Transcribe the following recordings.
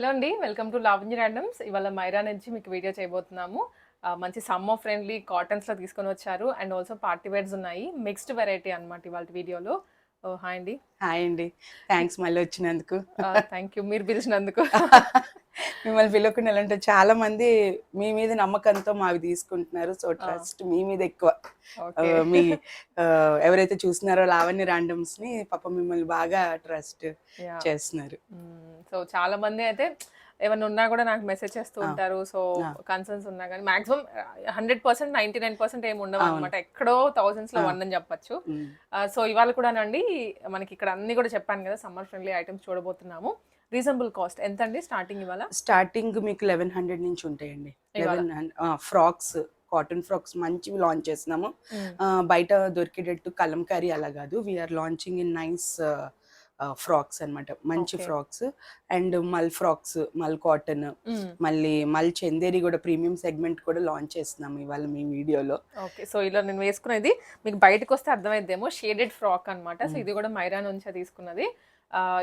Hello అండి welcome to Lavanya randoms. ఇవాళ మైరా నుంచి మీకు వీడియో చేయబోతున్నాము. మంచి సమ్మర్ ఫ్రెండ్లీ కాటన్స్లో తీసుకొని వచ్చారు. అండ్ ఆల్సో పార్టీ వేర్స్ ఉన్నాయి. మిక్స్డ్ వెరైటీ అన్నమాట ఇవాళ వీడియోలో. హాయ్ అండి. హాయ్ అండి. థ్యాంక్స్ మళ్ళీ వచ్చినందుకు. థ్యాంక్ యూ మీరు పిలిచినందుకు. మిమ్మల్ని పిలవకుండా అంటే చాలా మంది మీ మీద నమ్మకంతో మావి తీసుకుంటున్నారు. సో ట్రస్ట్ మీ మీద ఎక్కువ. మీ ఎవరైతే చూస్తున్నారో లావణ్య ర్యాండమ్స్ని పాప మిమ్మల్ని బాగా ట్రస్ట్ చేస్తున్నారు. సో చాలా మంది అయితే ఏమైనా ఉన్నా కూడా నాకు మెసేజ్ చేస్తూ. ఉంటారు సో. కన్సర్న్స్ ఉన్నా కానీ maximum hundred percent ninety nine percent ఏమి ఉండవు. అనమాట ఎక్కడో థౌసండ్స్లో. వన్ అని చెప్పొచ్చు. సో ఇవాళ కూడానండి మనకి ఇక్కడ అన్ని కూడా చెప్పాను కదా సమ్మర్ ఫ్రెండ్లీ ఐటమ్స్ చూడబోతున్నాము రీజనబుల్ కాస్ట్ ఎంత అండి స్టార్టింగ్ ఇవాళ స్టార్టింగ్ మీకు లెవెన్ హండ్రెడ్ నుంచి ఉంటాయండి? లెవెన్ ఫ్రాక్స్ కాటన్ ఫ్రాక్స్ మంచివి లాంచ్ చేస్తున్నాము ఆ, బయట దొరికేటట్టు కలంకారీ అలా కాదు we're launching in nice frocks అన్నమాట. మంచి. Frocks. And mul frocks mul cotton మళ్ళీ మల్ చందేరి కూడా ప్రీమియం సెగ్మెంట్ కూడా లాంచ్ చేస్తున్నాము ఇవాళ మీ వీడియోలో. ఓకే. సో ఇలా నేను వేసుకునేది మీకు బయటకు వస్తే అర్థమైద్దేమో షేడెడ్ ఫ్రాక్ అన్నమాట. సో. ఇది కూడా మైరా నుంచే తీసుకున్నది.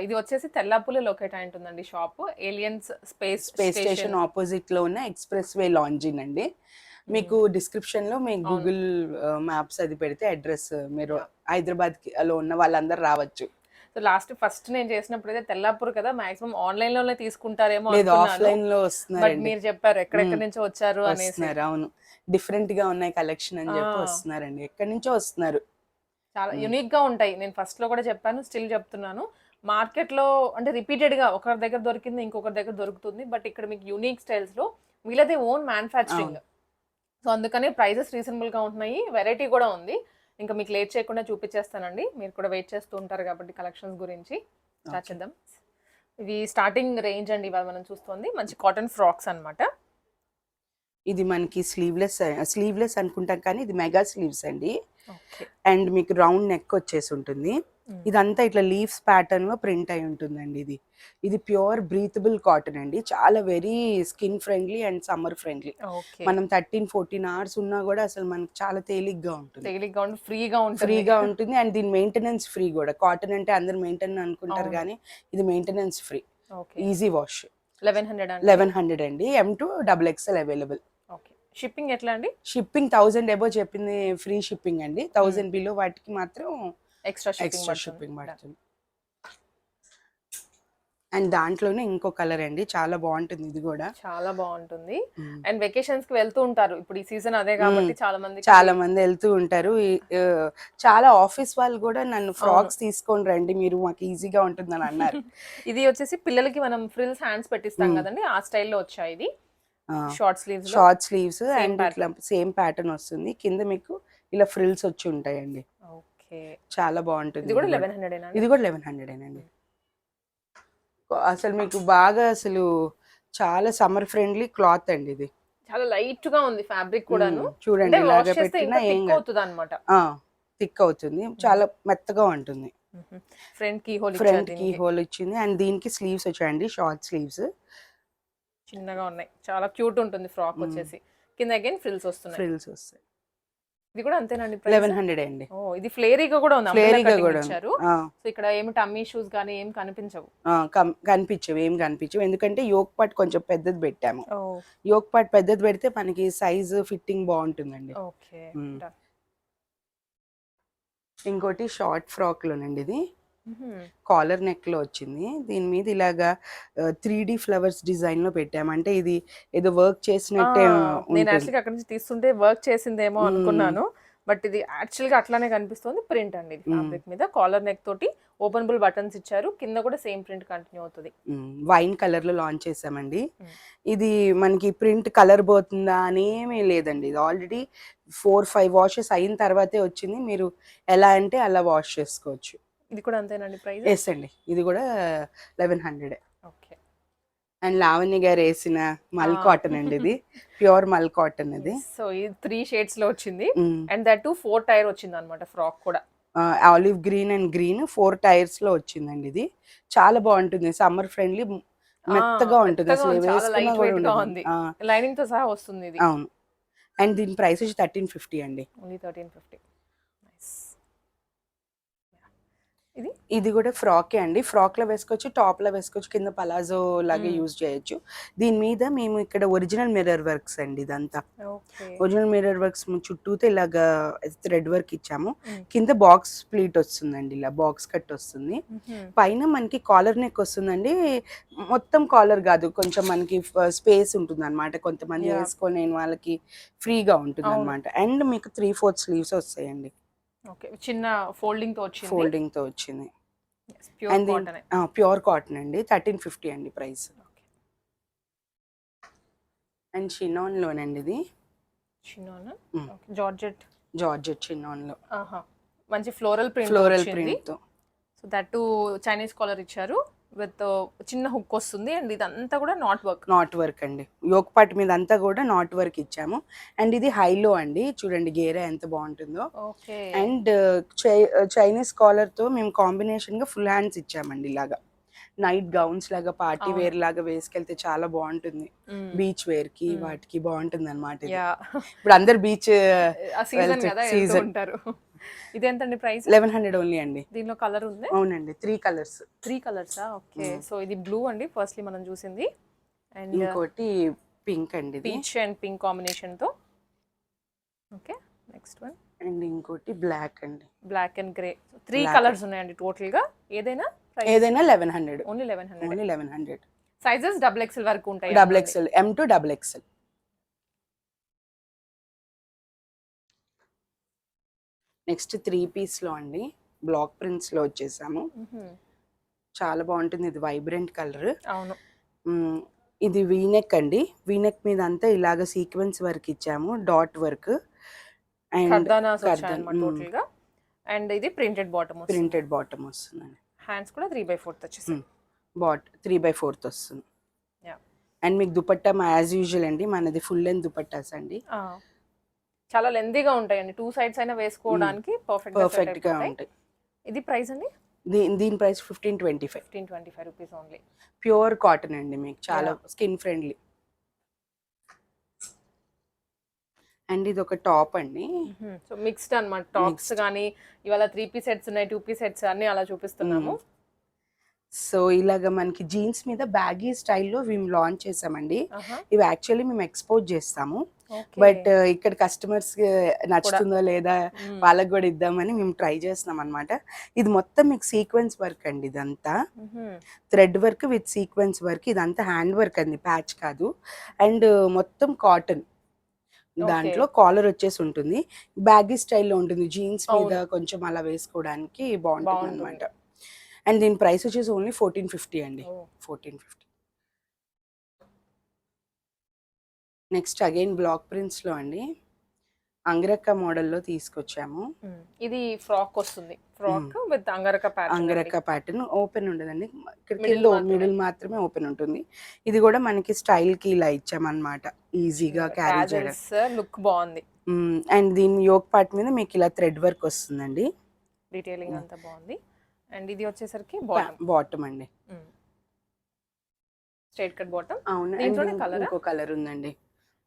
ఇది వచ్చేసి తెల్లాపుల లొకేట్ అయి ఉంటుందండి shop. Aliens space space station. ఆపోజిట్లో ఉన్న ఎక్స్ప్రెస్ వే లాంజిన్ అండి. మీకు డిస్క్రిప్షన్లో మీ. గూగుల్ మ్యాప్స్ అది పెడితే అడ్రస్ మీరు హైదరాబాద్కి లో ఉన్న వాళ్ళందరూ రావచ్చు. సో లాస్ట్ ఫస్ట్ నేను చేసినప్పుడు అయితే తెల్లాపూర్ కదా మాక్సిమం ఆన్లైన్లోనే తీసుకుంటారేమో ఆఫ్లైన్లో బట్ వస్తున్నారండి. మీరు చెప్పారు ఎక్కడెక్కడి. నుంచో వచ్చారు అనేసి. వస్తున్నారు అవును. డిఫరెంట్గా ఉన్నాయి కలెక్షన్ అని చెప్పి. వస్తున్నారండి. ఎక్కడి నుంచో వస్తున్నారు? చాలా. యునిక్గా ఉంటాయి. నేను ఫస్ట్లో కూడా చెప్పాను స్టిల్ చెప్తున్నాను. మార్కెట్లో అంటే రిపీటెడ్గా ఒకరి దగ్గర దొరికింది ఇంకొకరి దగ్గర దొరుకుతుంది. బట్ ఇక్కడ మీకు యూనిక్ స్టైల్స్లో వీళ్ళదే ఓన్ మ్యానుఫ్యాక్చరింగ్ సో అందుకని ప్రైజెస్ రీజనబుల్గా ఉంటున్నాయి వెరైటీ కూడా ఉంది. ఇంకా మీకు లేట్ చేయకుండా చూపించేస్తానండి. మీరు కూడా వెయిట్ చేస్తూ ఉంటారు కాబట్టి కలెక్షన్స్ గురించి. చేద్దాం. ఇవి స్టార్టింగ్ రేంజ్ అండి ఇవాళ మనం చూస్తుంది. మంచి కాటన్ ఫ్రాక్స్ అన్నమాట. ఇది మనకి స్లీవ్లెస్ స్లీవ్లెస్ అనుకుంటాం కానీ ఇది మెగా స్లీవ్స్ అండి. అండ్ మీకు రౌండ్ నెక్ వచ్చేసి ఉంటుంది. ఇదంతా ఇట్లా లీవ్స్ ప్యాటర్న్లో ప్రింట్ అయి ఉంటుందండి ఇది. ఇది ప్యూర్ బ్రీతబుల్ కాటన్ అండి. చాలా very skin friendly and summer friendly. మనం థర్టీన్ ఫోర్టీన్ అవర్స్ ఉన్నా కూడా అసలు మనకు చాలా తేలిగ్గా ఉంటుంది. తేలిగ్గా ఉండి ఫ్రీగా ఉంటుంది. ఫ్రీగా ఉంటుంది అండ్ దీని మెయింటెనెన్స్ ఫ్రీ కూడా. కాటన్ అంటే అందరు మెయింటెనెన్స్ అనుకుంటారు. కానీ ఇది maintenance free. Easy wash. Eleven hundred అండి. లెవెన్ హండ్రెడ్ అండి. M to double XL available. Okay. Shipping ఎట్లా అండి? షిప్పింగ్ థౌజండ్ ఎబో చెప్పింది ఫ్రీ షిప్పింగ్ అండి. థౌజండ్ బిలో వాటికి మాత్రం ఎక్స్ట్రా ఎక్స్ట్రా షిప్పింగ్ పడుతుంది. అండ్ దాంట్లోనే ఇంకో కలర్ అండి. చాలా బాగుంటుంది ఇది కూడా. చాలా బాగుంటుంది. అండ్ వెకేషన్స్కి వెళ్తూ ఉంటారు. ఇప్పుడు ఈ సీజన్ అదే కాబట్టి చాలా మంది చాలా మంది వెళ్తూ ఉంటారు. చాలా ఆఫీస్ వాళ్ళు కూడా నన్ను ఫ్రాక్స్ తీసుకొని రండి. మీరు మాకు ఈజీగా ఉంటుందని అన్నారు. ఇది వచ్చేసి పిల్లలకి మనం ఫ్రిల్స్ హ్యాండ్స్ పెట్టిస్తాం. కదండి. ఆ స్టైల్లో వచ్చాయి ఇది. Short sleeves short sleeves and ఇట్లా సేమ్ ప్యాటర్న్ వస్తుంది. కింద మీకు ఇలా ఫ్రిల్స్ వచ్చి ఉంటాయండి. చాలా బాగుంటుంది ఇది కూడా లెవెన్ హండ్రెడ్ ఇది కూడా లెవెన్ హండ్రెడ్ అండి అసలు మీకు బాగా అసలు చాలా సమ్మర్ ఫ్రెండ్లీ క్లాత్ అండి ఇది. చాలా లైట్గా ఉంది ఫ్యాబ్రిక్ కూడాను. చూడండి ఇలాగ పెట్టినా ఏం థిక్ అవుతుంది అనమాట థిక్ అవుతుంది. చాలా మెత్తగా ఉంటుంది. ఫ్రంట్ కీ హోల్ ఫ్రంట్కి హోల్ ఇచ్చింది. అండ్ దీనికి స్లీవ్స్ వచ్చాయండి షార్ట్ స్లీవ్స్. చిన్నగా ఉన్నాయి. చాలా క్యూట్ ఉంటుంది ఫ్రాక్. వచ్చేసి. కింద అగైన్ ఫ్రిల్స్ వస్తున్నాయి. ఫ్రిల్స్ వస్తాయి. ఇది కూడా అంతేనండి లెవెన్? హండ్రెడ్ అండి. ఓ ఇది ఫ్లేరీగా కూడా ఉంది ఫ్లేరీగా కూడా ఇచ్చారు. సో ఇక్కడ ఏమి టమ్మీ షూస్ కానీ ఏం కనిపించవు. కనిపించవు ఏం కనిపించవు. ఎందుకంటే యోక్ పార్ట్ కొంచెం పెద్దది పెట్టాము. ఓ. యోక్ పార్ట్ పెద్దది పెడితే మనకి సైజ్ ఫిట్టింగ్ బాగుంటుందండి. ఓకే. ఇంకోటి షార్ట్ ఫ్రాక్ లోనండి ఇది. కాలర్ నెక్లో వచ్చింది. దీని మీద ఇలాగా త్రీ డి ఫ్లవర్స్ డిజైన్లో పెట్టాము. అంటే ఇది ఏదో వర్క్ చేసినట్టే నేను యాక్చువల్గా అక్కడ నుంచి తీస్తుంటే వర్క్ చేసిందేమో. అనుకున్నాను. బట్ ఇది యాక్చువల్గా అట్లానే కనిపిస్తుంది ప్రింట్ అండి ఇది. ఫ్యాబ్రిక్ మీద. కాలర్ నెక్ తోటి ఓపెనబుల్ బటన్స్ ఇచ్చారు. కింద కూడా సేమ్ ప్రింట్ కంటిన్యూ అవుతుంది. వైన్ కలర్లో లాంచ్ చేసామండి. ఇది మనకి ప్రింట్ కలర్ పోతుందా అని ఏమీ లేదండి. ఇది ఆల్రెడీ ఫోర్ ఫైవ్ వాషెస్ అయిన తర్వాతే వచ్చింది. మీరు ఎలా అంటే అలా వాష్ చేసుకోవచ్చు. ఇది కూడా అంతేనండి ప్రైస్ ఎస్ అండి. ఇది కూడా eleven hundred okay. And Lavanya గారు వేసిన మల్. కాటన్ అండి ఇది. ప్యూర్ మల్ కాటన్ ఇది. సో ఇది త్రీ షేడ్స్లో వచ్చింది. And that two four tier వచ్చింది అనమాట ఫ్రాక్ కూడా. Olive green and green four టైర్స్లో వచ్చిందండి ఇది. చాలా బాగుంటుంది. సమ్మర్ ఫ్రెండ్లీ మెత్తగా ఉంటుంది. అసలు లైనింగ్తో సహా వస్తుంది ఇది. అవును. అండ్ దీని ప్రైస్ వచ్చి థర్టీన్ ఫిఫ్టీ అండి. ఓన్లీ థర్టీన్ ఫిఫ్టీ ఇది? ఇది కూడా ఫ్రాకే అండి. ఫ్రాక్లో వేసుకోవచ్చు టాప్లో వేసుకోవచ్చు కింద పలాజో లాగా. యూజ్ చేయొచ్చు. దీని మీద మేము ఇక్కడ ఒరిజినల్ మిర్రర్ వర్క్స్ అండి ఇదంతా. ఒరిజినల్ మిర్రర్ వర్క్స్ చుట్టూతో ఇలాగా థ్రెడ్ వర్క్ ఇచ్చాము. కింద బాక్స్ ప్లీట్ వస్తుందండి ఇలా బాక్స్ కట్ వస్తుంది. పైన మనకి కాలర్ నెక్ వస్తుందండి. మొత్తం కాలర్ కాదు కొంచెం మనకి స్పేస్ ఉంటుంది అనమాట కొంతమంది. వేసుకొని వాళ్ళకి ఫ్రీగా ఉంటుంది. అనమాట అండ్ మీకు త్రీ ఫోర్త్ స్లీవ్స్ వస్తాయండి. ఓకే. చిన్న ఫోల్డింగ్తో వచ్చింది. ఫోల్డింగ్తో వచ్చింది. ప్యూర్ కాటన్ అండి. థర్టీన్ ఫిఫ్టీ అండి ప్రైస్. అండ్ షినాన్ లోనండి ఇది. చిన్న Mm. జార్జెట్? జార్జెట్ షినాన్లో. మంచి ఫ్లోరల్ ప్రింట్ ఫ్లోరల్ ప్రింట్తో. సో దట్ చైనీస్ కాలర్ ఇచ్చారు. విత్ చిన్న హుక్ వస్తుంది. అండ్ ఇదంతా కూడా నాట్ వర్క్ నాట్ వర్క్ అండి. యోక్ పార్ట్ మీద అంతా కూడా నాట్ వర్క్ ఇచ్చాము. అండ్ ఇది హైలో అండి. చూడండి గేరా ఎంత బాగుంటుందో. అండ్ చైనీస్ కాలర్తో మేము కాంబినేషన్గా ఫుల్ హ్యాండ్స్ ఇచ్చామండి ఇలాగా. నైట్ గౌన్స్ లాగా పార్టీ. వేర్ లాగా వేసుకెళ్తే చాలా బాగుంటుంది. బీచ్ వేర్కి. వాటికి బాగుంటుంది అనమాట ఇప్పుడు అందరు బీచ్ సీజన్ ఇది ఎంతండి ప్రైస్? లెవెన్ హండ్రెడ్ ఓన్లీ అండి. దీనిలో కలర్ ఉంది? అవునండి త్రీ కలర్స్. త్రీ కలర్సా? ఓకే. సో ఇది బ్లూ అండి ఫస్ట్లీ మనం చూసింది. అండ్ ఇంకోటి పింక్ అండి పీచ్ అండ్ పింక్ కాంబినేషన్తో ఓకే నెక్స్ట్ వన్. అండ్ ఇంకోటి బ్లాక్ అండి. Black and grey. Three. Colours ఉన్నాయండి టోటల్గా ఏదైనా ఏదైనా eleven hundred. Only eleven hundred. Only eleven hundred. Sizes double XL వరకు ఉంటాయి? Double XL M to double XL. Next three పీస్లో అండి బ్లాక్ ప్రింట్స్లో వచ్చేసాము. చాలా బాగుంటుంది. ఇది వైబ్రెంట్ కలర్. అవును. ఇది వీనెక్ అండి. వీనెక్ మీద అంతా ఇలాగ సీక్వెన్స్ వర్క్ ఇచ్చాము. Dot work. అండ్ అండ్ ఇది ప్రింటెడ్ బాటమ్ ప్రింటెడ్ బాటమ్ వస్తుందండి. హ్యాండ్స్ కూడా త్రీ బై ఫోర్త్ వచ్చేసి. బాట్ త్రీ బై ఫోర్త్ వస్తుంది. అండ్ మీకు దుపట్టా మా యాజ్ యూజువల్ అండి. మనది ఫుల్ లెంత్ దుపట్టాస్ అండి. చాలా లెందీగా ఉంటాయండి. టూ సైడ్స్ అయినా వేసుకోవడానికి పర్ఫెక్ట్ పర్ఫెక్ట్గా ఉంటాయి. ఇది ప్రైస్ అండి? దీని price fifteen twenty five fifteen twenty five rupees only pure cotton అండి మీకు. చాలా. స్కిన్ ఫ్రెండ్లీ అండ్ ఇది ఒక టాప్ అండి. సో మిక్స్డ్ అన్నమాట. టాప్స్ కానీ ఇవాళ త్రీ పీస్ సెట్స్ ఉన్నాయి టూ పీస్ సెట్స్ అన్ని అలా చూపిస్తున్నాము. సో ఇలాగ మనకి జీన్స్ మీద బ్యాగీ స్టైల్లో మేము లాంచ్ చేసామండి. ఇవి యాక్చువల్లీ మేము ఎక్స్పోర్ట్ చేస్తాము. బట్ ఇక్కడ కస్టమర్స్ నచ్చుతుందో లేదా. వాళ్ళకి కూడా ఇద్దామని మేము ట్రై చేస్తున్నాం అనమాట ఇది మొత్తం మీకు సీక్వెన్స్ వర్క్ అండి ఇదంతా. Thread work with sequence work ఇదంతా హ్యాండ్ వర్క్ అండి ప్యాచ్ కాదు. అండ్ మొత్తం కాటన్ దాంట్లో కాలర్ వచ్చేసి ఉంటుంది. బ్యాగీ స్టైల్లో ఉంటుంది. జీన్స్ మీద. కొంచెం అలా వేసుకోవడానికి బాగుంటుంది. అనమాట అండ్ దీని ప్రైస్ వచ్చేసి ఓన్లీ ఫోర్టీన్ ఫిఫ్టీ అండి. Fourteen fifty next again black ప్రింట్స్లో అండి. అంగరక్క మోడల్లో తీసుకొచ్చాము. ఇది ఫ్రాక్ వస్తుంది. Frock with angrakha pattern angrakha pattern open ఉండదండి. ఇక్కడ కింద. మిడిల్ మాత్రమే ఓపెన్ ఉంటుంది. ఇది కూడా మనకి స్టైల్కి ఇలా ఇచ్చామన్నమాట. ఈజీగా క్యారీ చేయడం. లుక్ బాగుంది. అండ్ దీని యోక్ పార్ట్ మీద మీకు ఇలా థ్రెడ్ వర్క్ వస్తుందండి. డీటెయిలింగ్. అంతా బాగుంది. అండ్ ఇది వచ్చేసరికి బాటమ్ బాటమ్ అండి. స్ట్రైట్ కట్ బాటమ్ అవును? ఇంకో కలర్ ఉందండి.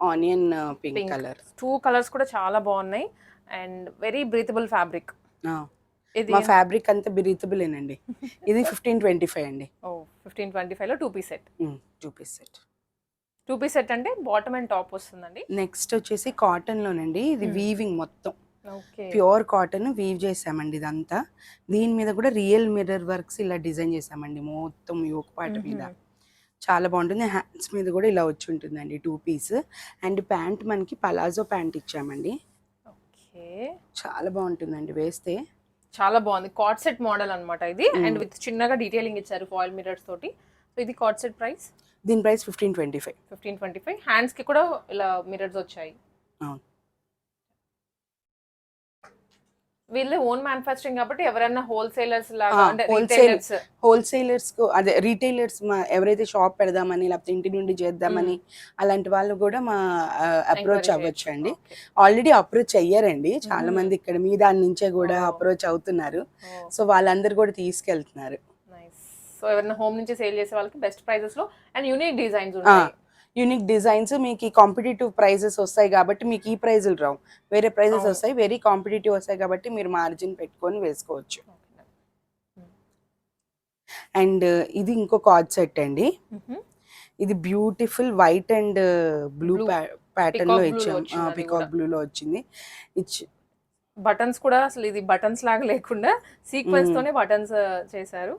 Onion pink. Colour. Two colours కూడా చాలా బాగున్నాయి. అండ్ వెరీ బ్రీతబుల్ ఫ్యాబ్రిక్ ఇది మా ఫ్యాబ్రిక్ అంతా బ్రీతబుల్ ఏనండి. ఇది ఫిఫ్టీన్ ట్వంటీ ఫైవ్ అండి. ఓ ఫిఫ్టీన్ ట్వంటీ ఫైవ్లో two piece set two piece set two piece set అంటే బాటమ్ అండ్ టాప్ వస్తుందండి. నెక్స్ట్ వచ్చేసి కాటన్ లోనండి. ఇది Hmm. వీవింగ్ మొత్తం. ఓకే ప్యూర్ కాటన్ వీవ్ చేసామండి ఇదంతా. దీని మీద కూడా రియల్ మిర్రర్ వర్క్స్ ఇలా డిజైన్ చేసామండి. మొత్తం యోక్ పార్ట్ మీద. చాలా బాగుంటుంది. హ్యాండ్స్ మీద కూడా ఇలా వచ్చి ఉంటుందండి టూ పీస్. అండ్ ప్యాంట్ మనకి పలాజో ప్యాంట్ ఇచ్చామండి. ఓకే. చాలా బాగుంటుందండి వేస్తే. చాలా బాగుంది. కార్డ్ సెట్ మోడల్ అన్నమాట ఇది. అండ్ విత్ చిన్నగా డీటెయిలింగ్ ఇచ్చారు ఫాయిల్ మిరర్స్ తోటి. సో ఇది కార్డ్ సెట్ ప్రైస్? దీని price fifteen twenty five. Fifteen twenty five. హ్యాండ్స్కి కూడా ఇలా మిరర్స్ వచ్చాయి. అవును. వీళ్ళే ఓన్ మ్యానుఫాక్చరింగ్ కాబట్టి ఎవరైనా హోల్సేలర్స్ లాగా హోల్సేలర్స్కు అదే రీటైలర్స్ మా ఎవరైతే షాప్ పెడదామని లేకపోతే ఇంటి నుండి చేద్దామని అలాంటి వాళ్ళు కూడా మా అప్రోచ్ అవ్వచ్చు. అండి. ఆల్రెడీ అప్రోచ్ అయ్యారండి చాలా. మంది ఇక్కడ మీ దాని నుంచే కూడా. అప్రోచ్ అవుతున్నారు సో వాళ్ళందరూ కూడా తీసుకెళ్తున్నారు. సో ఎవరైనా హోమ్ నుంచి సేల్ చేసే వాళ్ళకి బెస్ట్ ప్రైజెస్లో అండ్ యూనిక్ డిజైన్స్ ఉంటాయి యూనిక్ డిజైన్స్ మీకు ఈ కాంపిటేటివ్ ప్రైజెస్ వస్తాయి కాబట్టి మీకు ఈ ప్రైజులు రావు వేరే ప్రైజెస్. వస్తాయి వెరీ కాంపిటేటివ్ వస్తాయి కాబట్టి మీరు మార్జిన్ పెట్టుకొని వేసుకోవచ్చు. అండ్ ఇది ఇంకో కార్డ్ సెట్ అండి ఇది బ్యూటిఫుల్ వైట్ అండ్ బ్లూ. ప్యాటర్న్లో ఇచ్చాం పికాక్. బ్లూ లో వచ్చింది ఇచ్చి బటన్స్ కూడా అసలు ఇది బటన్స్ లాగా లేకుండా సీక్వెన్స్. తోనే బటన్స్ చేశారు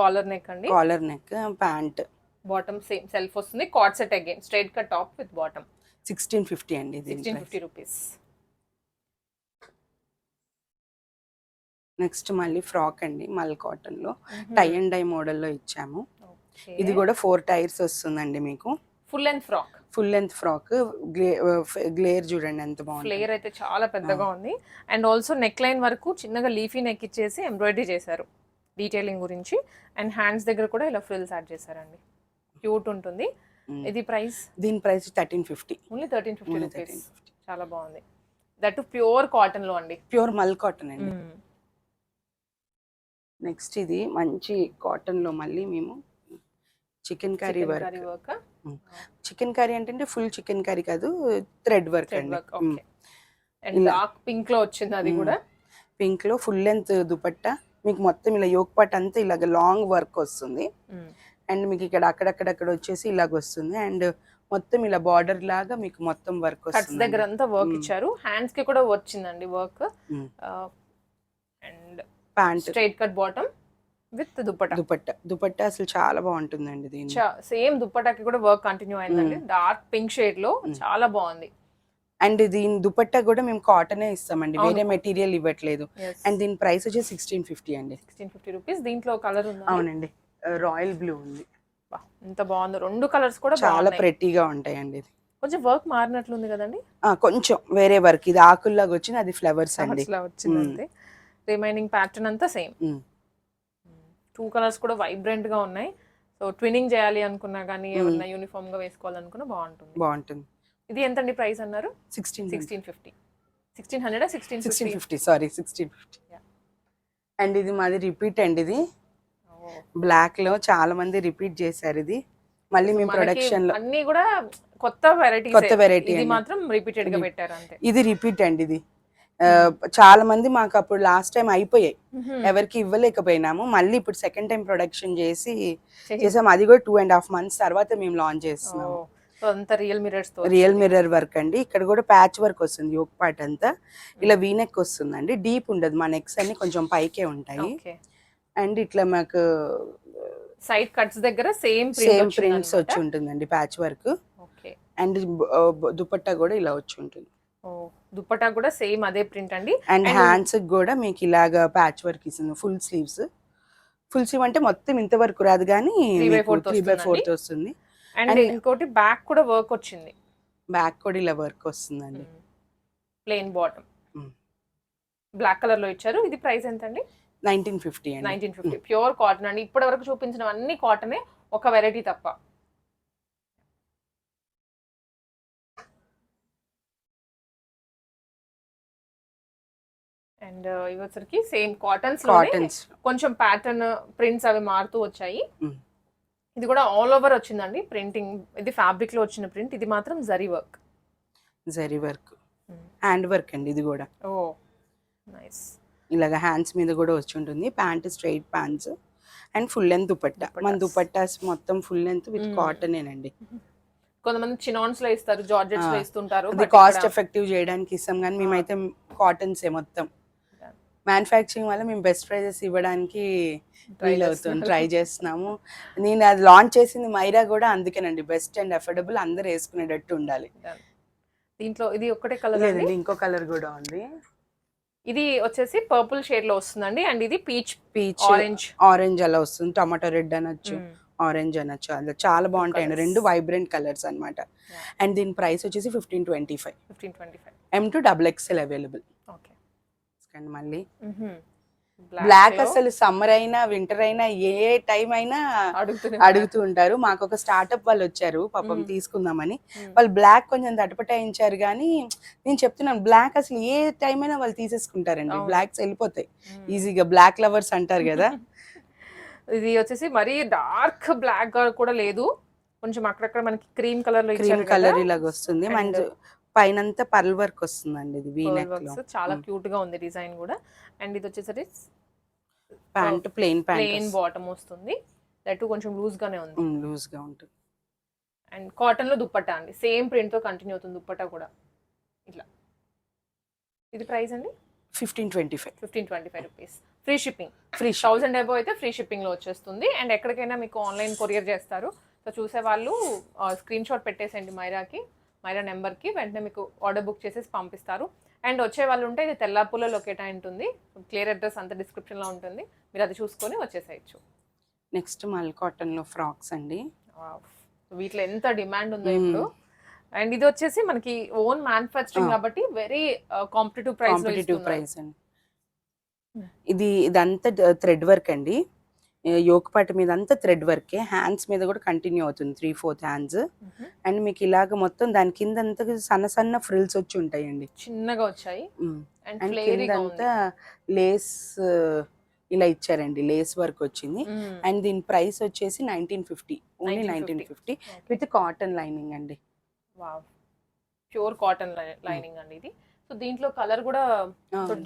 కాలర్ నెక్ అండి collar neck pant bottom same self వస్తుంది coord set again straight cut top with bottom sixteen fifty అండి సిక్స్టీన్ ఫిఫ్టీ రూపీస్ నెక్స్ట్ మళ్ళీ ఫ్రాక్ అండి మల్ కాటన్లో. టై అండ్ డై మోడల్లో ఇచ్చాము. ఇది కూడా ఫోర్ టైర్స్ వస్తుందండి మీకు. Full and frock full length frock glare చూడండి ఎంత బాగుంది ఫ్లేయర్ అయితే చాలా పెద్దగా ఉంది. అండ్ ఆల్సో నెక్ లైన్ వరకు చిన్నగా లీఫీ నెక్ ఇచ్చేసి ఎంబ్రాయిడరీ చేశారు. డీటెయిలింగ్ గురించి. అండ్ హ్యాండ్స్ దగ్గర కూడా ఇలా ఫ్రిల్స్ యాడ్ చేశారండి. క్యూట్ ఉంటుంది. ఇది ప్రైస్? దీని price thirteen fifty. Only thirteen fifty rupees. 1350. చాలా బాగుంది. దట్ ప్యూర్ కాటన్లో అండి. ప్యూర్ మల్ కాటన్ అండి. నెక్స్ట్ ఇది మంచి కాటన్లో మళ్ళీ మేము chicken curry work. Chicken curry అంటే ఫుల్ చికెన్ కర్రీ కాదు థ్రెడ్ వర్క్ అండి. డార్క్ పింక్లో వచ్చింది అది. కూడా? పింక్లో ఫుల్ లెంత్ దుపట్టా. మీకు మొత్తం ఇలా యోక్ పాట్ అంతా ఇలాగ లాంగ్ వర్క్ వస్తుంది. అండ్ మీకు ఇక్కడ అక్కడక్కడక్కడ వచ్చేసి ఇలాగ వస్తుంది. అండ్ మొత్తం ఇలా బార్డర్ లాగా మీకు మొత్తం వర్క్ కట్స్ దగ్గర అంతా వర్క్. ఇచ్చారు. హ్యాండ్స్కి కూడా వచ్చిందండి work. And pant straight cut bottom with dupatta dupatta. Dupatta అసలు చాలా బాగుంటుందండి దీని. సేమ్ దుప్పటాకి కూడా వర్క్ కంటిన్యూ అయిందండి. డార్క్ పింక్ షేడ్లో. చాలా బాగుంది. అండ్ దీని దుపట్టా కూడా మేము కాటనే ఇస్తామండి. వేరే మెటీరియల్ ఇవ్వట్లేదు. అండ్ దీని ప్రైస్ వచ్చి సిక్స్టీన్ ఫిఫ్టీ అండి. సిక్స్టీన్ ఫిఫ్టీ రూపీస్ దీంట్లో కలర్ ఉంది అవునండి. రాయల్ బ్లూ ఉంది. ఎంత బాగుంది. రెండు కలర్స్ కూడా చాలా ప్రెట్టీగా ఉంటాయండి ఇది. కొంచెం వర్క్ మారినట్లుంది కదండి? కొంచెం వేరే వర్క్. ఇది ఆకుల్లాగా వచ్చింది అది ఫ్లవర్స్ అండి. వచ్చింది రిమైనింగ్ ప్యాటర్న్ అంతా సేమ్. టూ కలర్స్ కూడా వైబ్రెంట్గా ఉన్నాయి. సో ట్విన్నింగ్ చేయాలి అనుకున్నా కానీ. ఏమన్నా యూనిఫామ్గా వేసుకోవాలనుకున్నా బాగుంటుంది. బాగుంటుంది. ఇది ఎంతండి ప్రైస్ అన్నారు? Sixteen sixteen fifty sixteen hundred sixteen sixteen fifty sorry sixteen fifty. And ఇది మాది రిపీట్ అండి ఇది. బ్లాక్లో చాలా మంది రిపీట్ చేశారు ఇది. మళ్ళీ మేము ప్రొడక్షన్లో అన్ని కూడా కొత్త వెరైటీస్ కొత్త variety ఇది. మాత్రం రిపీటెడ్గా పెట్టారు అంతే. ఇది రిపీట్ అండి ఇది. ఆ, చాలా మంది మాకు అప్పుడు లాస్ట్ టైం అయిపోయాయి. మ్మ్. ఎవరికి ఇవ్వలేకపోయినాము. మళ్ళీ ఇప్పుడు సెకండ్ టైం ప్రొడక్షన్ చేసి చేసి- చేసాం అది కూడా టూ అండ్ హాఫ్ మంత్స్ తర్వాత మేము లాంచ్ చేస్తున్నాము. Real mirrors real mirror work అండి. ఇక్కడ కూడా ప్యాచ్ వర్క్ వస్తుంది యోక్ పార్ట్ అంతా. ఇలా వీనెక్ వస్తుందండి. డీప్ ఉండదు. మా నెక్స్ అన్ని కొంచెం పైకే ఉంటాయి. అండ్ ఇట్లా మాకు సైడ్ కట్స్ దగ్గర సేమ్ సేమ్ ప్రింట్స్ వచ్చి ఉంటుందండి patch work okay and dupatta కూడా ఇలా వచ్చి ఉంటుంది ఓ దుప్పటా కూడా సేమ్ అదే ప్రింట్ అండి. అండ్ హ్యాండ్స్ కూడా మీకు ఇలాగా ప్యాచ్ వర్క్ ఇస్తుంది ఫుల్ స్లీవ్స్ ఫుల్ స్లీవ్ అంటే మొత్తం ఇంతవరకు రాదు కానీ త్రీ బై. ఫోర్త్ వస్తుంది. అండ్ ఇంకోటి బ్యాక్ కూడా వర్క్ వచ్చింది. బ్యాక్ కూడా ఇలా వర్క్ వస్తుందండి. Plain bottom. బ్లాక్ కలర్లో ఇచ్చారు. ఇది ప్రైస్ ఎంత అండి nineteen fifty nineteen fifty. Pure cotton అండి. ఇప్పటి వరకు చూపించిన అన్ని కాటనే ఒక వెరైటీ తప్ప. అండ్ ఇవి వచ్చరికి సేమ్ కాటన్స్ కాటన్స్. కొంచెం ప్యాటర్న్ ప్రింట్స్ అవి మారుతూ వచ్చాయి. ఇది కూడా ఆల్ ఓవర్ వచ్చిందండి. ప్రింటింగ్ ఇది ఫ్యాబ్రిక్లో వచ్చిన ప్రింట్. ఇది మాత్రం zari work. Zari work. Hand work అండి ఇది కూడా. ఓ నైస్. ఇలాగ హ్యాండ్స్ మీద కూడా వచ్చి ఉంటుంది. Pant straight pants and full length dupatta. మన దుపట్టాస్. మొత్తం ఫుల్ లెంత్ విత్ Mm. కాటనేనండి కొంతమంది చినాన్స్లో ఇస్తారు జార్జెట్స్లో ఇస్తుంటారు అది కాస్ట్ ఎఫెక్టివ్ చేయడానికి ఇస్తాం కానీ మేమైతే కాటన్సే మొత్తం. Yeah. మ్యానుఫ్యాక్చరింగ్ వల్ల మేము బెస్ట్ ప్రైజెస్ ఇవ్వడానికి వీల్ అవుతుంది చేస్తున్నారు. ట్రై చేస్తున్నాము. నేను అది లాంచ్ చేసింది మైరా కూడా అందుకేనండి బెస్ట్ అండ్ అఫోర్డబుల్ అందరు వేసుకునేటట్టు ఉండాలి. దీంట్లో ఇది ఒక్కటే కలర్ అండి? లేదండి ఇంకో కలర్ కూడా ఉంది. ఇది వచ్చేసి పర్పుల్ షేడ్లో వస్తుందండి. అండ్ ఇది పీచ్ పీచ్ ఆరెంజ్ ఆరెంజ్ అలా వస్తుంది. టమాటో రెడ్ అనొచ్చు ఆరెంజ్ అనొచ్చు. అది చాలా బాగుంటాయండి. రెండు వైబ్రెంట్ కలర్స్ అన్నమాట. అండ్ దీని ప్రైస్ వచ్చేసి fifteen twenty five fifteen twenty five M to double XL available okay మళ్ళీ. బ్లాక్ అసలు సమ్మర్ అయినా వింటర్ అయినా ఏ టైం అయినా అడుగుతూ ఉంటారు. మాకు ఒక స్టార్ట్అప్ వాళ్ళు వచ్చారు పాపం. తీసుకుందామని. వాళ్ళు బ్లాక్ కొంచెం తటపటాయించారు కానీ నేను చెప్తున్నాను బ్లాక్ అసలు ఏ టైం అయినా వాళ్ళు తీసేసుకుంటారండి. బ్లాక్స్ వెళ్ళిపోతాయి. ఈజీగా బ్లాక్ లవర్స్ అంటారు కదా. ఇది వచ్చేసి మరీ డార్క్ బ్లాక్ కూడా లేదు. కొంచెం అక్కడక్కడ మనకి క్రీమ్ కలర్లో క్రీమ్ కలర్ ఇలాగ వస్తుంది. మంచి పైనంతా పర్ల్ వర్క్ వస్తుందండి ఇది వీ నెక్ చాలా. క్యూట్గా ఉంది డిజైన్ కూడా. అండ్ ఇది వచ్చేసరికి pant plain plain pant bottom వస్తుంది. దట్ కొంచెం లూజ్ గానే ఉంది. లూజ్గా ఉంటుంది. అండ్ కాటన్లో దుప్పట్టా అండి? సేమ్ ప్రింట్తో కంటిన్యూ అవుతుంది దుప్పట్టా కూడా. ఇట్లా. ఇది ప్రైస్ అండి? Fifteen twenty five. Fifteen twenty five rupees. Free shipping. Free thousand above అయితే ఫ్రీ షిప్పింగ్లో వచ్చేస్తుంది. అండ్ ఎక్కడికైనా మీకు ఆన్లైన్ కొరియర్ చేస్తారు. సో చూసే వాళ్ళు స్క్రీన్ షాట్ పెట్టేసేయండి మైరాకి. మైరా నెంబర్కి వెంటనే మీకు ఆర్డర్ బుక్ చేసేసి పంపిస్తారు అండ్ వచ్చే వాళ్ళు ఉంటే ఇది తెల్లాపూల లొకేట్ అయి ఉంటుంది క్లియర్ అడ్రస్ అంత డిస్క్రిప్షన్లో ఉంటుంది మీరు అది చూసుకొని వచ్చేసేయచ్చు నెక్స్ట్ మల్ కాటన్లో ఫ్రాక్స్ అండి. వీటిలో ఎంత డిమాండ్ ఉందో. ఇప్పుడు అండ్ ఇది వచ్చేసి మనకి ఓన్ మ్యానుఫ్యాక్చరింగ్. కాబట్టి very competitive price competitive price అండి. ఇది ఇదంతా థ్రెడ్ వర్క్ అండి యోగపాటి మీద అంతా థ్రెడ్ వర్కే. హ్యాండ్స్ మీద కూడా కంటిన్యూ అవుతుంది త్రీ ఫోర్త్ హ్యాండ్స్. అండ్ మీకు ఇలాగ మొత్తం దాని కింద అంతా సన్న సన్న ఫ్రిల్స్ వచ్చి ఉంటాయండి. చిన్నగా వచ్చాయి. అండ్ ఫ్లేరీగా కిందంతా లేస్ ఇలా ఇచ్చారండి. లేస్ వర్క్ వచ్చింది. అండ్ దీని ప్రైస్ వచ్చేసి nineteen fifty. Only nineteen 1950. Fifty. With cotton lining అండి. ప్యూర్ కాటన్ లైనింగ్ అండి ఇది. సో దీంట్లో కలర్ కూడా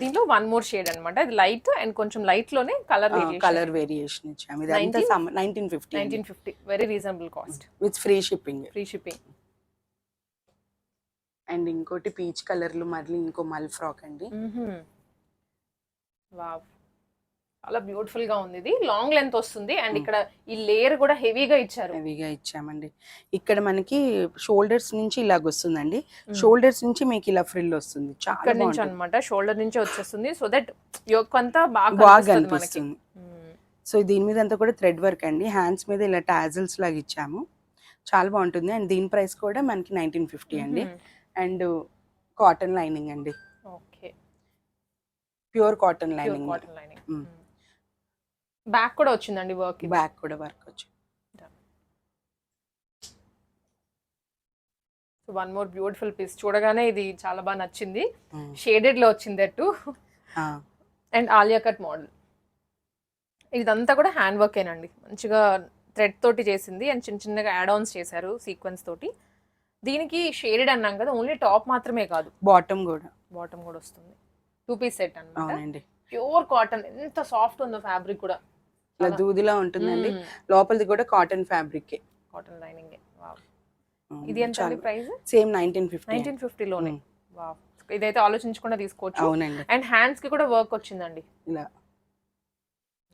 దీంట్లో వన్ మోర్ షేడ్ అన్నమాట. ఇది లైట్ అండ్ కొంచెం లైట్లోనే కలర్ కలర్ వేరియేషన్ ఇచ్చాము. ఇది అంతా 19? Nineteen fifty nineteen fifty very reasonable cost with free shipping free shipping and ఇంకోటి పీచ్ కలర్లో మళ్ళీ ఇంకో మల్ ఫ్రాక్ అండి. వావ్ చాలా బ్యూటిఫుల్గా ఉంది ఇది. లాంగ్ లెంత్ వస్తుంది. And Mm. ఇక్కడ ఈ లేయర్ కూడా హెవీగా ఇచ్చారు. హెవీగా ఇచ్చామండి. ఇక్కడ మనకి షోల్డర్స్ నుంచి ఇలాగ వస్తుందండి. షోల్డర్స్ నుంచి మీకు ఇలా ఫ్రిల్ వస్తుంది. ఇక్కడ నుంచి. అన్నమాట. షోల్డర్ నుంచి వచ్చేస్తుంది. సో దట్ యొక్క అంతా బాగా అనిపిస్తుంది. సో దీని మీద అంతా కూడా థ్రెడ్ వర్క్ అండి. హ్యాండ్స్ మీద ఇలా టాజల్స్ లాగా ఇచ్చాము. చాలా బాగుంటుంది. అండ్ దీని ప్రైస్ కూడా మనకి నైన్టీన్ ఫిఫ్టీ అండి. అండ్. కాటన్ లైనింగ్ అండి okay pure cotton lining cotton lining. Back కూడా వచ్చిందండి వర్క్ బ్యాక్ కూడా వర్క్ వచ్చి so one more beautiful piece చూడగానే ఇది చాలా బాగా నచ్చింది. షేడెడ్లో వచ్చింది అట్టు ఆ, అండ్ ఆలియా కట్ మోడల్ ఇదంతా కూడా హ్యాండ్ వర్క్ ఏనండి. మంచిగా థ్రెడ్ తోటి చేసింది అండ్ చిన్న చిన్నగా యాడ్ ఆన్స్ చేశారు సీక్వెన్స్ తోటి. దీనికి షేడెడ్ అన్నాం కదా ఓన్లీ టాప్ మాత్రమే కాదు. బాటమ్ కూడా. బాటమ్ కూడా వస్తుంది. టూ పీస్ సెట్ అన్నమాట. అవునండి. ప్యూర్ కాటన్ ఎంత సాఫ్ట్ ఉందో ఫ్యాబ్రిక్ కూడా. ఇలా దూదిలా ఉంటుందండి. లోపలిది కూడా కాటన్ ఫ్యాబ్రిక్ కాటన్ లైనింగ్. ఇది ఎంత price? Same nineteen fifty. Nineteen ఫిఫ్టీలోనే. Wow. ఇదైతే ఆలోచించకుండా తీసుకోవచ్చు. అవునండి. అండ్ హ్యాండ్స్కి కూడా వర్క్ వచ్చిందండి. ఇలా.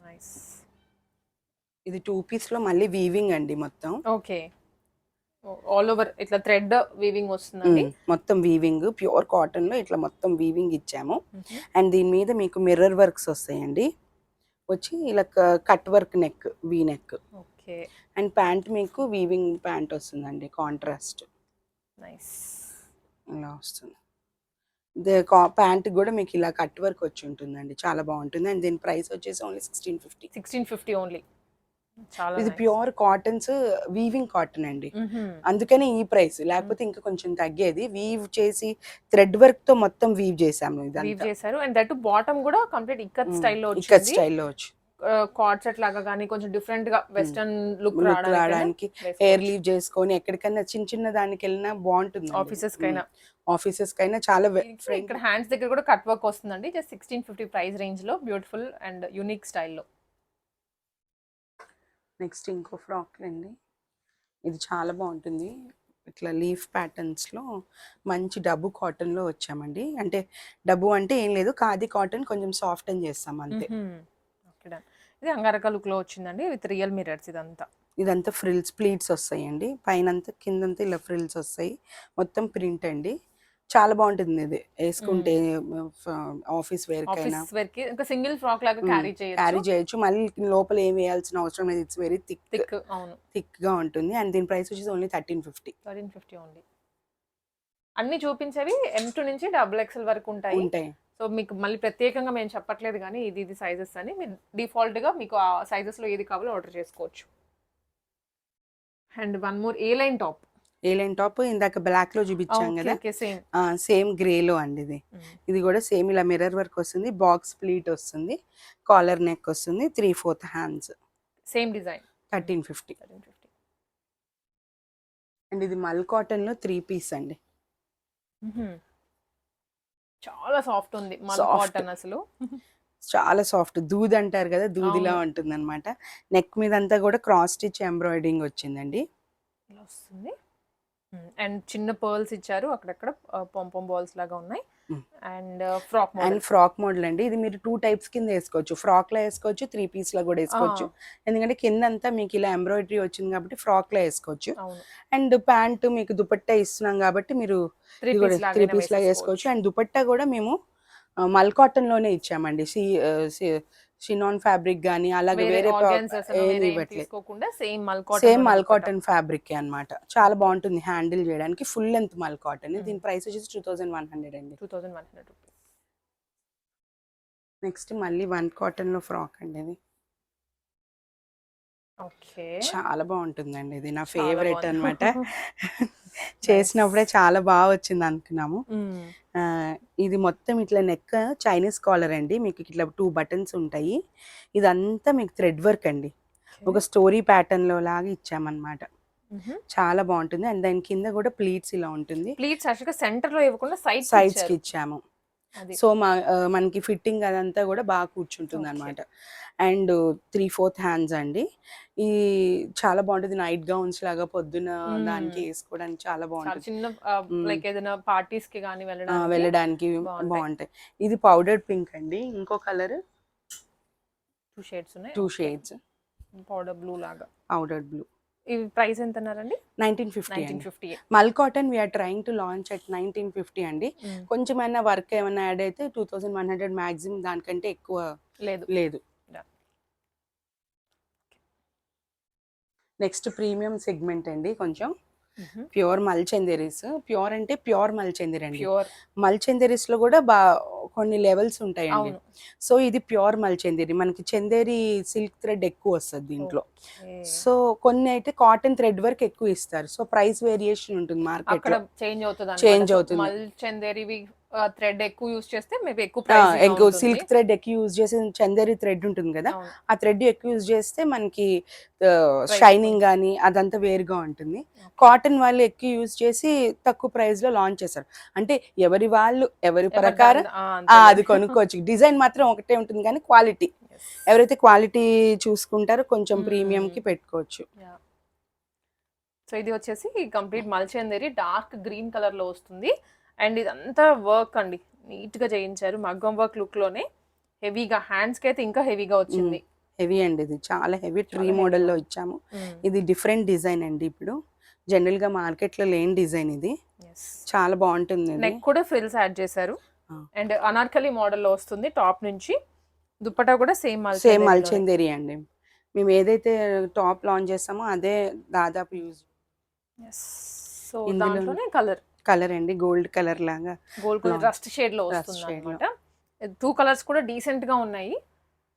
నైస్. ఇది టూ పీస్లో మళ్ళీ వీవింగ్ అండి మొత్తం. ఓకే. ఆల్ ఓవర్ ఇట్లా థ్రెడ్ వీవింగ్ వస్తుందండి. మొత్తం వీవింగ్ ప్యూర్ కాటన్లో ఇట్లా మొత్తం వీవింగ్ ఇచ్చాము. అండ్ దీని మీద మీకు మిర్రర్ వర్క్స్ వస్తాయండి. వచ్చి ఇలా cut work neck V neck okay. And pant మీకు వీవింగ్ ప్యాంట్ వస్తుందండి కాంట్రాస్ట్ నైస్. ఇలా వస్తుంది. ప్యాంట్ కూడా మీకు ఇలా కట్ వర్క్ వచ్చి ఉంటుందండి చాలా బాగుంటుంది. అండ్ దీని ప్రైస్ వచ్చేసి only sixteen fifty sixteen fifty only ఇది. ప్యూర్ కాటన్స్ వీవింగ్ కాటన్ అండి. అందుకనే ఈ ప్రైస్. లేకపోతే ఇంకా కొంచెం తగ్గేది. వీవ్ చేసి థ్రెడ్ వర్క్తో మొత్తం వీవ్ చేసాము వీవ్ చేశారు. అండ్ దట్ బాటమ్ కూడా కంప్లీట్ ఇక్కత్ స్టైల్లో వచ్చింది. స్టైల్లో వచ్చి. లాగా కానీ కొంచెం డిఫరెంట్గా వెస్టర్న్ లుక్ రావడానికి హెయిర్ లీవ్ చేసుకొని ఎక్కడికైనా చిన్న చిన్న దానికి వెళ్ళినా బాగుంటుంది ఆఫీసెస్ కైనా ఆఫీసెస్ కైనా చాలా ఇక్కడ హ్యాండ్స్ దగ్గర కూడా కట్ వర్క్ వస్తుందండి. జస్ట్ సిక్స్టీన్ ఫిఫ్టీ ప్రైస్ రేంజ్లో బ్యూటిఫుల్ అండ్ యూనిక్ స్టైల్లో నెక్స్ట్ ఇంకో ఫ్రాక్ అండి. ఇది చాలా బాగుంటుంది. ఇట్లా లీఫ్ ప్యాటర్న్స్లో మంచి డబ్బు కాటన్లో వచ్చామండి. అంటే డబ్బు అంటే ఏం లేదు ఖాదీ కాటన్ కొంచెం సాఫ్ట్ అని చేస్తాం అంతే. ఇది అంగారక లుక్లో వచ్చిందండి. విత్ రియల్ మిరర్స్ ఇదంతా. ఇదంతా ఫ్రిల్స్ ప్లీట్స్ వస్తాయండి. పైన కిందంతా ఇలా ఫ్రిల్స్ వస్తాయి. మొత్తం ప్రింట్ అండి. చాలా బాగుంటుంది ఇది. వేసుకుంటే ఆఫీస్ వేర్ ఇంకా సింగిల్ ఫ్రాక్ లాగా క్యారీ క్యారీ చేయొచ్చు. చేయొచ్చు. మళ్ళీ లోపల ఏం వేయాల్సిన అవసరం లేదు. ఇట్స్ వెరీ థిక్ థిక్ అవును. థిక్గా ఉంటుంది. అండ్ దీని ప్రైస్ వచ్చేసి only thirteen fifty thirteen fifty only. అన్ని చూపించేవి ఎం టూ నుంచి డబుల్ ఎక్స్ఎల్ వరకు ఉంటాయి. ఉంటాయి. సో మీకు మళ్ళీ ప్రత్యేకంగా మేము చెప్పట్లేదు కానీ ఇది ఇది సైజెస్ అని మీరు డిఫాల్ట్గా మీకు ఆ sizes లో ఏది కావాలో ఆర్డర్ చేసుకోవచ్చు. And one more A line top A line top ఇందాక బ్లాక్లో చూపించాం కదా? సేమ్. సేమ్ గ్రే లో అండి ఇది ఇది కూడా సేమ్ ఇలా మిర్రర్ వర్క్ వస్తుంది బాక్స్ ప్లీట్ వస్తుంది కాలర్ నెక్ వస్తుంది three fourth hands. Same design. Thirteen fifty. And ఇది మల్ కాటన్లో త్రీ పీస్ అండి. చాలా సాఫ్ట్ ఉంది మల్. కాటన్ అసలు. చాలా సాఫ్ట్. దూది అంటారు కదా దూదిలా. ఉంటుంది అనమాట నెక్ మీద అంతా కూడా క్రాస్ స్టిచ్ ఎంబ్రాయిడింగ్ వచ్చిందండి. వస్తుంది. అండ్ చిన్న పర్ల్స్ ఇచ్చారు. అక్కడక్కడ పొంపం బాల్స్ లాగా ఉన్నాయి. And frock and model. Frock model అండి. ఇది మీరు టూ టైప్స్ కింద వేసుకోవచ్చు. ఫ్రాక్లో వేసుకోవచ్చు త్రీ పీస్లో కూడా వేసుకోవచ్చు. ఎందుకంటే కింద అంతా మీకు ఇలా ఎంబ్రాయిడరీ వచ్చింది కాబట్టి ఫ్రాక్లో వేసుకోవచ్చు. అండ్ ప్యాంట్ మీకు దుపట్టా ఇస్తున్నాం కాబట్టి మీరు త్రీ పీస్ లాగా వేసుకోవచ్చు. అండ్ దుపట్టా కూడా మేము మల్ కాటన్లోనే ఇచ్చామండి. సి షినాన్ ఫ్యాబ్రిక్ కానీ అలాగే వేరే same same mul cotton fabric అన్నమాట. చాలా బాగుంటుంది హ్యాండిల్ చేయడానికి ఫుల్ లెంత్ మల్ కాటన్ దీని ప్రైస్ వచ్చేసి టూ థౌసండ్ వన్ హండ్రెడ్ అండి. Two thousand one hundred rupees next మళ్ళీ వన్ కాటన్లో ఫ్రాక్ అండి ఇది. ఓకే చాలా బాగుంటుందండి ఇది. నా ఫేవరెట్ బాగుంది. చేసినప్పుడే చాలా బాగా వచ్చింది అనుకున్నాము. ఇది మొత్తం ఇట్లా నెక్ చైనీస్ కాలర్ అండి. మీకు ఇట్లా టూ బటన్స్ ఉంటాయి. ఇదంతా మీకు థ్రెడ్ వర్క్ అండి. ఒక స్టోరీ ప్యాటర్న్లో లాగా ఇచ్చామన్నమాట. చాలా బాగుంటుంది. అండ్ దాని కింద కూడా ప్లీట్స్ ఇలా ఉంటుంది. ప్లీట్స్ సెంటర్లో ఇవ్వకుండా సైడ్ సైడ్స్కి ఇచ్చాము. సో మా మనకి ఫిట్టింగ్ అదంతా కూడా బాగా కూర్చుంటుంది. అనమాట అండ్ త్రీ ఫోర్త్ హ్యాండ్స్ అండి. ఈ చాలా బాగుంటుంది. నైట్ గౌన్స్ లాగా పొద్దున. దానికి వేసుకోవడానికి చాలా బాగుంటుంది. చిన్న. లైక్ ఏదైనా పార్టీస్కి కానీ వెళ్ళడానికి. బాగుంటాయి. ఇది పౌడర్ పింక్ అండి. ఇంకో కలర్? టూ షేడ్స్ ఉన్నాయి? టూ షేడ్స్ పౌడర్ బ్లూ లాగా. Powder blue. ఇవి ప్రైస్ ఎంత అన్నారండి నైన్టీన్ ఫిఫ్టీ నైన్టీన్ అండి fifty. Mul cotton we are trying to launch at nineteen fifty అండి. కొంచెం ఏమైనా వర్క్ ఏమైనా యాడ్ అయితే two thousand one hundred maximum దానికంటే ఎక్కువ లేదు. లేదు. నెక్స్ట్ ప్రీమియం సెగ్మెంట్ అండి కొంచెం. ప్యూర్ మల్చందెరీస్. ప్యూర్ అంటే ప్యూర్ మల్చందెరి అండి. మల్చందెరీస్లో కూడా బా కొన్ని లెవెల్స్ ఉంటాయండి. సో ఇది ప్యూర్ మల్చందేరి. మనకి చందేరి సిల్క్ థ్రెడ్ ఎక్కువ వస్తుంది దీంట్లో. సో కొన్ని అయితే కాటన్ థ్రెడ్ వర్క్ ఎక్కువ ఇస్తారు. సో ప్రైస్ వేరియేషన్ ఉంటుంది మార్కెట్ చేంజ్ అవుతుంది Change అవుతుంది. మల్ చందేరివి థ్రెడ్ ఎక్కువ యూస్ చేస్తే మేబీ ఎక్కువ ఎక్కువ సిల్క్ థ్రెడ్ ఎక్కువ యూజ్ చేసి చందేరి థ్రెడ్ ఉంటుంది కదా ఆ థ్రెడ్ ఎక్కువ యూజ్ చేస్తే మనకి షైనింగ్ కానీ అదంతా వేరుగా ఉంటుంది. కాటన్ వాళ్ళు ఎక్కువ యూజ్ చేసి తక్కువ ప్రైస్లో లాంచ్ చేస్తారు. అంటే ఎవరి వాళ్ళు ఎవరి ప్రకారం అది కొనుక్కోవచ్చు. డిజైన్ మాత్రం ఒకటే ఉంటుంది కానీ క్వాలిటీ ఎవరైతే క్వాలిటీ చూసుకుంటారో కొంచెం Hmm. ప్రీమియం కి పెట్టుకోవచ్చు. సో ఇది వచ్చేసి కంప్లీట్ మల్చందేరి డార్క్ గ్రీన్ కలర్లో వస్తుంది. అండ్ ఇదంతా వర్క్ అండి. నీట్గా చేయించారు. మగ్గం వర్క్ లుక్లోనే హెవీగా హ్యాండ్స్కి అయితే ఇంకా హెవీగా వచ్చింది. హెవీ అండి ఇది. చాలా హెవీ ట్రీ చాలా మోడల్లో heavy. ఇచ్చాము. ఇది డిఫరెంట్ డిజైన్ అండి ఇప్పుడు. జనరల్గా మార్కెట్లో లేని డిజైన్ ఇది. చాలా బాగుంటుంది. నెక్ కూడా ఫ్రిల్స్ యాడ్ చేశారు. అండ్ అనార్కలి మోడల్లో వస్తుంది. టాప్ నుంచి దుప్పటా కూడా సేమ్ సేమ్ మల్చందేరి అండి. మేము ఏదైతే టాప్ లాంచ్ చేస్తామో అదే దాదాపు యూజ్ సో దాంట్లోనే కలర్ కలర్ అండి గోల్డ్ కలర్ లాగా. Gold colour. రస్ట్ షేడ్లో వస్తుంది. అనమాట టూ కలర్స్ కూడా డీసెంట్గా ఉన్నాయి.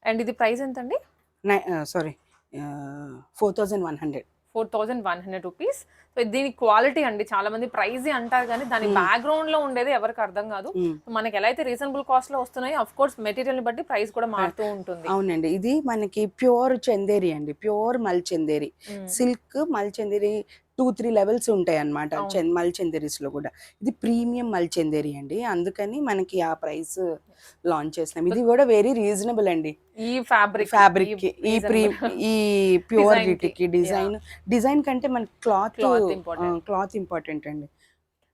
అండ్ ఇది ప్రైస్ ఎంత అండి sorry four thousand one hundred four thousand one hundred rupees so దీని క్వాలిటీ అండి. చాలా మంది ప్రైజ్ అంటారు కానీ దాని Hmm. బ్యాక్గ్రౌండ్లో ఉండేది ఎవరికి అర్థం కాదు. So మనకి ఎలా అయితే రీజనబుల్ కాస్ట్లో వస్తున్నాయో అఫ్ కోర్స్ మెటీరియల్ బట్టి ప్రైస్ కూడా మారుతూ ఉంటుంది. అవునండి. ఇది మనకి ప్యూర్ చందేరి అండి. ప్యూర్ మల్ చందేరి Mm. సిల్క్ మల్ చందేరి టూ త్రీ లెవెల్స్ ఉంటాయి అనమాట అవును. మల్ చందేరీస్లో కూడా. ఇది ప్రీమియం మల్ చందేరి అండి. అందుకని మనకి ఆ ప్రైస్ లాంచ్ చేసినాం ఇది కూడా వెరీ రీజనబుల్ అండి. ఈ ఫ్యాబ్రిక్ ఫ్యాబ్రిక్ ఈ ప్రీ ఈ ప్యూర్ Design కి, వీటికి డిజైన్. డిజైన్ కంటే మనకి క్లాత్. Cloth important. అండి.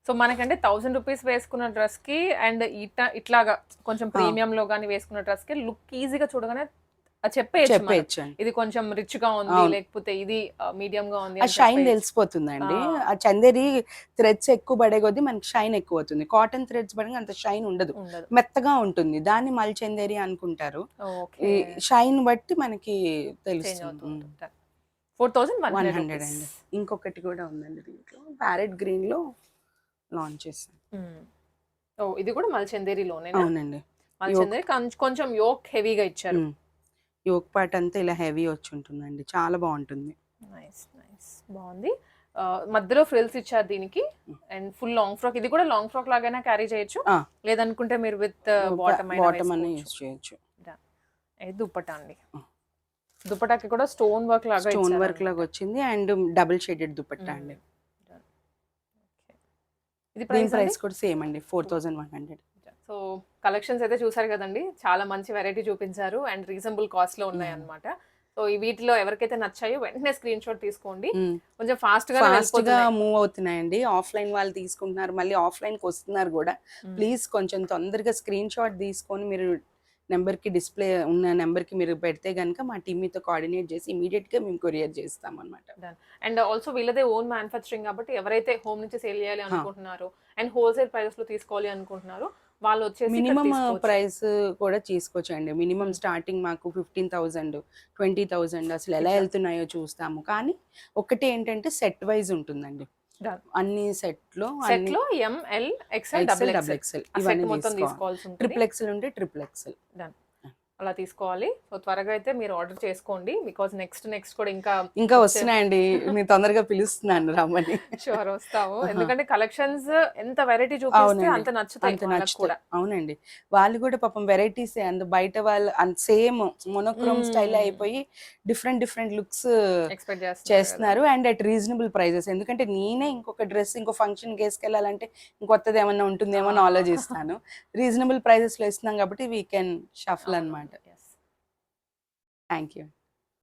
సో మనకంటే థౌసండ్ రూపీస్ వేసుకున్న డ్రెస్కి అండ్ ఇట్లా ఇట్లాగా కొంచెం ప్రీమియం లో గానీ వేసుకున్న డ్రెస్కి లుక్ ఈజీగా చూడగానే చెప్పేయచ్చు ఇది కొంచెం రిచ్గా ఉంది. లేకపోతే ఇది మీడియం గా ఉంది ఆ షైన్. తెలిసిపోతుందండి. ఆ. చందేరి థ్రెడ్స్ ఎక్కువ పడే కొద్దీ మనకి షైన్ ఎక్కువ అవుతుంది కాటన్ థ్రెడ్స్ పడగా అంత షైన్ ఉండదు. మెత్తగా ఉంటుంది. దాన్ని మల్ చందేరి అనుకుంటారు. ఓకే. ఈ షైన్ బట్టి మనకి తెలుస్తుంది. ఫోర్ థౌసండ్ వన్ హండ్రెడ్ అండి. ఇంకొకటి కూడా ఉందండి దీంట్లో. ప్యారెట్ గ్రీన్లో లాంచ్ చేస్తాం ఓ ఇది కూడా మల్చందేరిలోనే అవునండి. మల్చందేరి కొంచెం యోక్ హెవీగా ఇచ్చారు. యోగ్ పార్ట్ అంతా ఇలా హెవీ వచ్చి ఉంటుందండి చాలా బాగుంటుంది. Nice nice. బాగుంది. మధ్యలో ఫ్రిల్స్ ఇచ్చారు దీనికి. And full long frock. ఇది కూడా లాంగ్ ఫ్రాక్ లాగైనా క్యారీ చేయొచ్చు. లేదనుకుంటే మీరు విత్ బాటమ్ బాటమ్ అని యూస్ చేయొచ్చు. దుప్పటా అండి. దుప్పటాకి కూడా స్టోన్ వర్క్ లాగా స్టోన్ వర్క్ లాగా వచ్చింది. అండ్ డబుల్ షేడెడ్ దుపట్టా అండి. ఇది ప్రైస్ కూడా సేమ్ అండి. Four thousand one hundred. So collections అయితే చూసారు కదండి. చాలా మంచి వెరైటీ చూపించారు అండ్ రీజనబుల్ కాస్ట్లో ఉన్నాయి అన్నమాట. సో ఈ వీటిలో ఎవరికైతే నచ్చాయో వెంటనే స్క్రీన్ షాట్ తీసుకోండి. కొంచెం ఫాస్ట్గా ఫాస్ట్గా మూవ్ అవుతున్నాయండి. ఆఫ్లైన్ వాళ్ళు తీసుకుంటున్నారు మళ్ళీ ఆఫ్లైన్కి వస్తున్నారు కూడా. Hmm. ప్లీజ్ కొంచెం తొందరగా స్క్రీన్ షాట్ తీసుకొని మీరు నెంబర్కి డిస్ప్లే ఉన్న నెంబర్కి మీరు పెడితే గనుక మా టీమ్ మీతో కోఆర్డినేట్ చేసి ఇమీడియట్గా మేము కొరియర్ చేస్తాం అనమాట అండ్ ఆల్సో వీళ్ళదే ఓన్ మ్యానుఫ్యాక్చరింగ్ కాబట్టి ఎవరైతే హోమ్ నుంచి సేల్ చేయాలి అనుకుంటున్నారో అండ్ హోల్సేల్ ప్రైస్లో తీసుకోవాలి అనుకుంటున్నారో వాళ్ళు వచ్చేసి మినిమం. ప్రైస్ కూడా తీసుకోవచ్చండి. మినిమం స్టార్టింగ్ మాకు ఫిఫ్టీన్ థౌజండ్ ట్వంటీ థౌజండ్ అసలు ఎలా. వెళ్తున్నాయో చూస్తాము. కానీ ఒకటి ఏంటంటే సెట్ వైజ్ ఉంటుందండి. అన్ని సెట్లో సెట్లో M L XL double XL ఇవన్నీ ట్రిపుల్ ఎక్స్ఎల్ ఉంటే ట్రిపుల్ ఎక్స్ఎల్ అలా తీసుకోవాలి. సో త్వరగా అయితే మీరు ఆర్డర్ చేసుకోండి. బికాస్ నెక్స్ట్ నెక్స్ట్ కూడా ఇంకా ఇంకా వస్తున్నాయండి. నేను తొందరగా పిలుస్తున్నాను రమ్మని. షూర్ వస్తాము. ఎందుకంటే కలెక్షన్స్ ఎంత వెరైటీ చూపిస్తే అవునండి. అంత నచ్చుతాయి కూడా. అవునండి. వాళ్ళు కూడా పాపం వెరైటీస్ అంత బయట వాళ్ళు సేమ్ మొనోక్రోమ్ స్టైల్. అయిపోయి డిఫరెంట్ డిఫరెంట్ లుక్స్ ఎక్స్పెక్ట్ చేస్తున్నారు అండ్ అట్ రీజనబుల్ ప్రైజెస్ ఎందుకంటే నేనే ఇంకొక డ్రెస్ ఇంకో ఫంక్షన్ వేసుకెళ్ళాలంటే ఇంకొత్తది ఏమన్నా ఉంటుందేమో అని. ఆలోచిస్తాను. రీజనబుల్ ప్రైజెస్లో ఇస్తున్నాం కాబట్టి వీ కెన్ షఫల్ కదా. అన్నమాట Yes. Thank you